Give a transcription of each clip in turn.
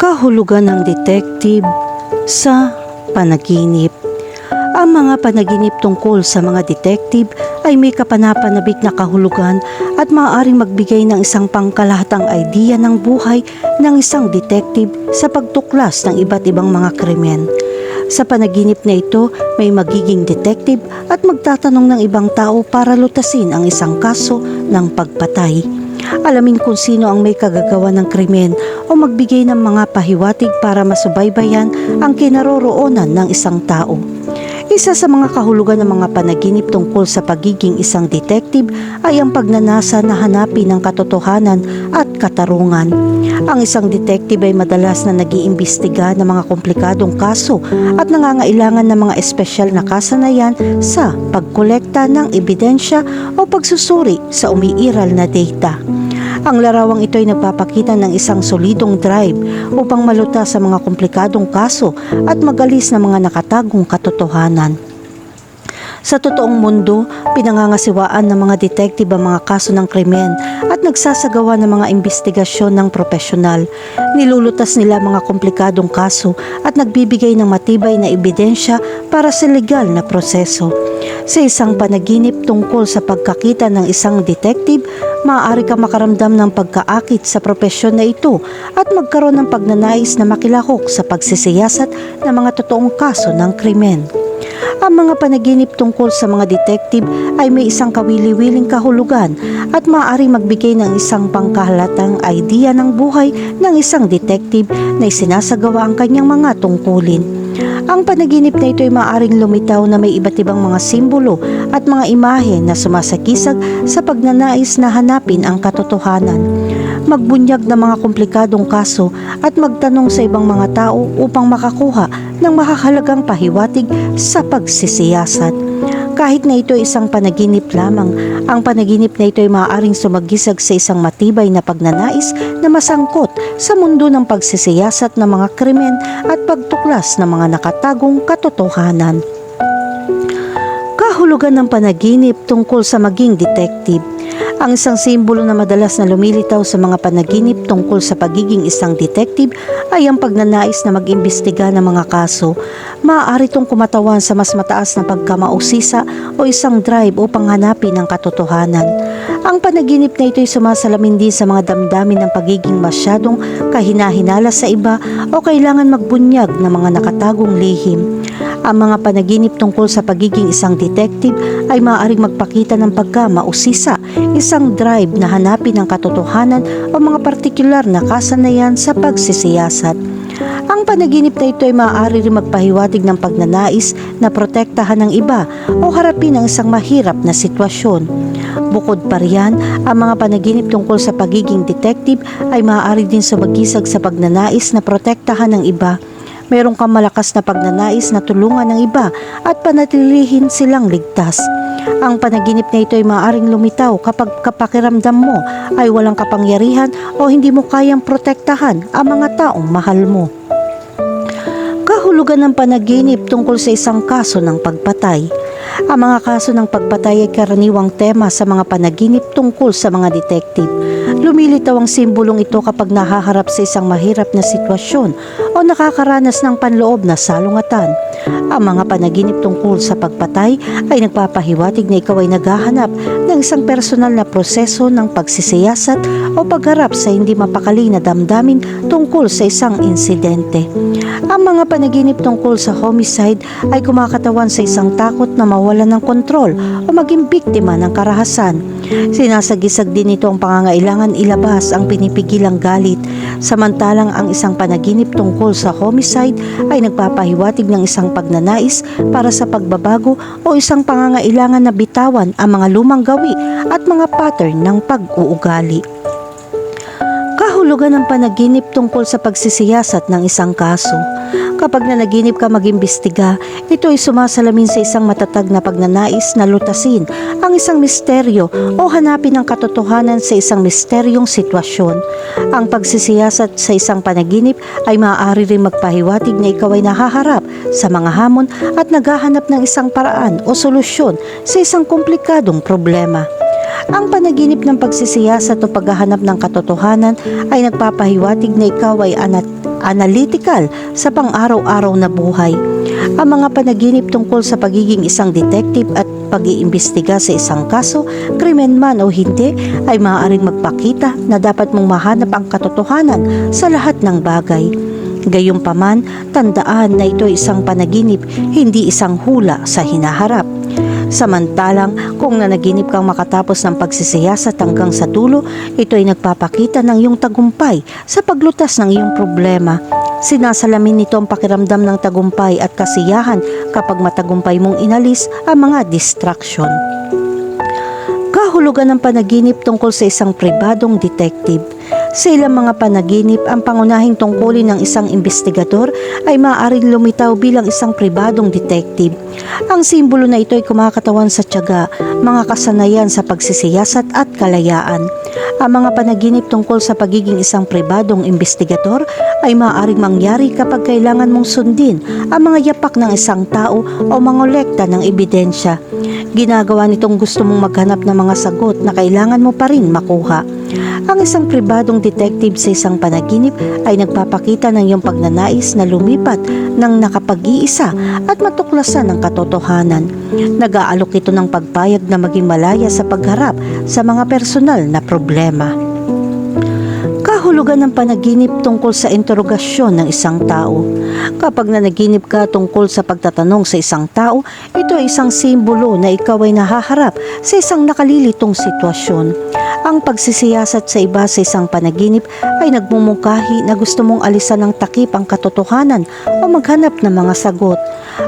Kahulugan ng detective sa panaginip. Ang mga panaginip tungkol sa mga detective ay may kapanapanabik na kahulugan at maaaring magbigay ng isang pangkalahatang idea ng buhay ng isang detective sa pagtuklas ng iba't ibang mga krimen. Sa panaginip na ito, may magiging detective at magtatanong ng ibang tao para lutasin ang isang kaso ng pagpatay. Alamin kung sino ang may kagagawa ng krimen o magbigay ng mga pahiwatig para masubaybayan ang kinaroroonan ng isang tao. Isa sa mga kahulugan ng mga panaginip tungkol sa pagiging isang detective ay ang pagnanasa na hanapin ang katotohanan at katarungan. Ang isang detective ay madalas na nag-iimbestiga ng mga komplikadong kaso at nangangailangan ng mga espesyal na kasanayan sa pagkolekta ng ebidensya o pagsusuri sa umiiral na data. Ang larawang ito ay nagpapakita ng isang solidong drive upang maluta sa mga komplikadong kaso at magalis ng mga nakatagong katotohanan. Sa totoong mundo, pinangangasiwaan ng mga detective ang mga kaso ng krimen at nagsasagawa ng mga investigasyon ng profesional. Nilulutas nila mga komplikadong kaso at nagbibigay ng matibay na ebidensya para sa legal na proseso. Sa isang panaginip tungkol sa pagkakita ng isang detective, maaari ka makaramdam ng pagkaakit sa propesyon na ito at magkaroon ng pagnanais na makilahok sa pagsisiyasat ng mga totoong kaso ng krimen. Ang mga panaginip tungkol sa mga detective ay may isang kawili-wiling kahulugan at maaari magbigay ng isang pangkahalatang idea ng buhay ng isang detective na isinasagawa ang kanyang mga tungkulin. Ang panaginip na ito ay maaaring lumitaw na may iba't ibang mga simbolo at mga imahe na sumasakisag sa pagnanais na hanapin ang katotohanan. Magbunyag ng mga komplikadong kaso at magtanong sa ibang mga tao upang makakuha ng makakalagang pahiwatig sa pagsisiyasat. Kahit na ito ay isang panaginip lamang, ang panaginip na ito ay maaaring sumagisag sa isang matibay na pagnanais na masangkot sa mundo ng pagsisiyasat ng mga krimen at pagtuklas ng mga nakatagong katotohanan. Kahulugan ng panaginip tungkol sa maging detective. Ang isang simbolo na madalas na lumilitaw sa mga panaginip tungkol sa pagiging isang detective ay ang pagnanais na mag-imbestiga ng mga kaso. Maaari itong kumatawan sa mas mataas na pagkamausisa o isang drive upang hanapin ang katotohanan. Ang panaginip na ito ay sumasalamin din sa mga damdamin ng pagiging masyadong kahinahinala sa iba o kailangan magbunyag ng mga nakatagong lihim. Ang mga panaginip tungkol sa pagiging isang detective ay maaaring magpakita ng pagkamausisa, isang drive na hanapin ang katotohanan o mga partikular na kasanayan sa pagsisiyasat. Ang panaginip na ito ay maaari rin magpahiwatig ng pagnanais na protektahan ng iba o harapin ang isang mahirap na sitwasyon. Bukod pa riyan, ang mga panaginip tungkol sa pagiging detective ay maaari din sumagisag sa pagnanais na protektahan ng iba Meron kang malakas na pagnanais na tulungan ng iba at panatilihin silang ligtas. Ang panaginip na ito ay maaaring lumitaw kapag kapakiramdam mo ay walang kapangyarihan o hindi mo kayang protektahan ang mga taong mahal mo. Kahulugan ng panaginip tungkol sa isang kaso ng pagpatay. Ang mga kaso ng pagpatay ay karaniwang tema sa mga panaginip tungkol sa mga detective. Lumilitaw ang simbolong ito kapag nahaharap sa isang mahirap na sitwasyon o nakakaranas ng panloob na salungatan. Ang mga panaginip tungkol sa pagpatay ay nagpapahiwatig na ikaw ay naghahanap ng isang personal na proseso ng pagsisiyasat o pagharap sa hindi mapakali na damdamin tungkol sa isang insidente. Ang mga panaginip tungkol sa homicide ay kumakatawan sa isang takot na mawalan ng kontrol o maging biktima ng karahasan. Sinasagisag din ito ang pangangailangan ilabas ang pinipigilang galit, samantalang ang isang panaginip tungkol sa homicide ay nagpapahiwatig ng isang pagnanais para sa pagbabago o isang pangangailangan na bitawan ang mga lumang gawi at mga pattern ng pag-uugali. Kahulugan ng panaginip tungkol sa pagsisiyasat ng isang kaso. Kapag nanaginip ka mag-imbestiga, ito ay sumasalamin sa isang matatag na pagnanais na lutasin ang isang misteryo o hanapin ang katotohanan sa isang misteryong sitwasyon. Ang pagsisiyasat sa isang panaginip ay maaari rin magpahiwatig na ikaw ay nahaharap sa mga hamon at naghahanap ng isang paraan o solusyon sa isang komplikadong problema. Ang panaginip ng pagsisiyasat o paghahanap ng katotohanan ay nagpapahiwatig na ikaw ay ana- analytical sa pang-araw-araw na buhay. Ang mga panaginip tungkol sa pagiging isang detective at pag-iimbestiga sa isang kaso, krimen man o hindi, ay maaaring magpakita na dapat mong mahanap ang katotohanan sa lahat ng bagay. Gayunpaman, tandaan na ito ay isang panaginip, hindi isang hula sa hinaharap. Samantalang, kung nanaginip kang makatapos ng pagsisiyasat hanggang sa dulo, ito ay nagpapakita ng iyong tagumpay sa paglutas ng iyong problema. Sinasalamin nito ang pakiramdam ng tagumpay at kasiyahan kapag matagumpay mong inalis ang mga distraction. Kahulugan ng panaginip tungkol sa isang pribadong detective. Sa ilang mga panaginip, ang pangunahing tungkulin ng isang investigador ay maaaring lumitaw bilang isang pribadong detective. Ang simbolo na ito ay kumakatawan sa tiyaga, mga kasanayan sa pagsisiyasat at kalayaan. Ang mga panaginip tungkol sa pagiging isang pribadong investigador ay maaaring mangyari kapag kailangan mong sundin ang mga yapak ng isang tao o mangolekta ng ebidensya. Ginagawa nitong gusto mong maghanap ng mga sagot na kailangan mo pa rin makuha. Ang isang pribadong detective sa isang panaginip ay nagpapakita ng iyong pagnanais na lumipat ng nakapag-iisa at matuklasan ang katotohanan. Nag-aalok ito ng pagpayag na maging malaya sa pagharap sa mga personal na problema. Kahulugan ng panaginip tungkol sa interogasyon ng isang tao. Kapag nanaginip ka tungkol sa pagtatanong sa isang tao, ito ay isang simbolo na ikaw ay nahaharap sa isang nakalilitong sitwasyon. Ang pagsisiyasat sa iba sa isang panaginip ay nagmumungkahi na gusto mong alisan ng takip ang katotohanan o maghanap ng mga sagot.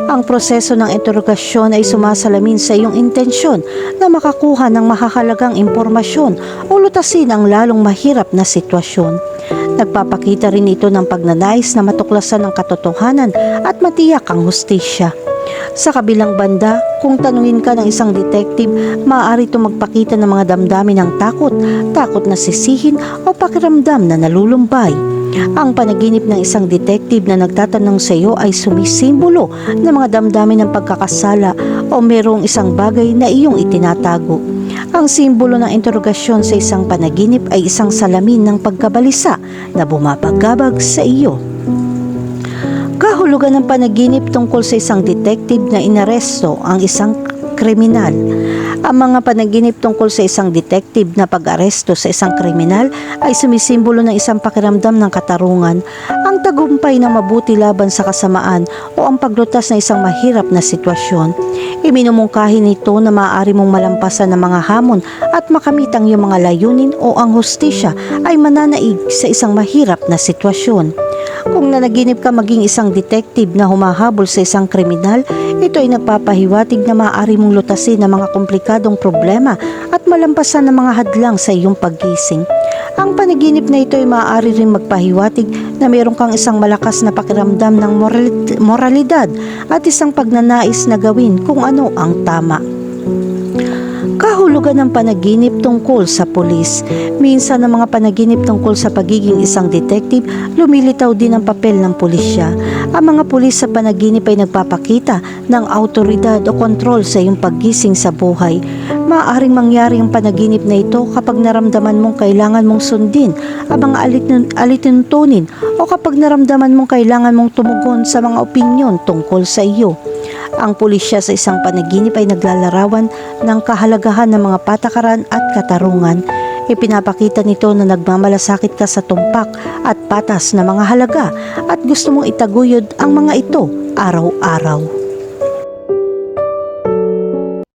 Ang proseso ng interogasyon ay sumasalamin sa iyong intensyon na makakuha ng mahahalagang impormasyon o lutasin ang lalong mahirap na sitwasyon. Nagpapakita rin ito ng pagnanais na matuklasan ang katotohanan at matiyak ang hustisya. Sa kabilang banda, kung tanungin ka ng isang detective, maaari ito magpakita ng mga damdamin ng takot, takot na sisihin o pakiramdam na nalulumbay. Ang panaginip ng isang detective na nagtatanong sa iyo ay sumisimbolo ng mga damdamin ng pagkakasala o mayroong isang bagay na iyong itinatago. Ang simbolo ng interogasyon sa isang panaginip ay isang salamin ng pagkabalisa na bumabagabag sa iyo. Kahulugan ng panaginip tungkol sa isang detective na inaresto ang isang kriminal. Ang mga panaginip tungkol sa isang detective na pag-aresto sa isang kriminal ay sumisimbolo ng isang pakiramdam ng katarungan, ang tagumpay na mabuti laban sa kasamaan o ang paglutas ng isang mahirap na sitwasyon. Iminumungkahi nito na maaari mong malampasan ng mga hamon at makamit ang iyong mga layunin o ang hustisya ay mananaig sa isang mahirap na sitwasyon. Kung nanaginip ka maging isang detective na humahabol sa isang kriminal, ito ay nagpapahiwatig na maaari mong lutasin ang mga komplikadong problema at malampasan ang mga hadlang sa iyong paggising. Ang panaginip na ito ay maaari rin magpahiwatig na mayroon kang isang malakas na pakiramdam ng moral- moralidad at isang pagnanais na gawin kung ano ang tama. Kahulugan ng panaginip tungkol sa pulis. Minsan ang mga panaginip tungkol sa pagiging isang detective, lumilitaw din ang papel ng pulisya. Ang mga pulis sa panaginip ay nagpapakita ng autoridad o kontrol sa iyong paggising sa buhay. Maaaring mangyari ang panaginip na ito kapag naramdaman mong kailangan mong sundin ang mga alitin- alituntunin o kapag naramdaman mong kailangan mong tumugon sa mga opinyon tungkol sa iyo. Ang pulisya sa isang panaginip ay naglalarawan ng kahalagahan ng mga patakaran at katarungan. Ipinapakita nito na nagmamalasakit ka sa tumpak at patas na mga halaga at gusto mong itaguyod ang mga ito araw-araw.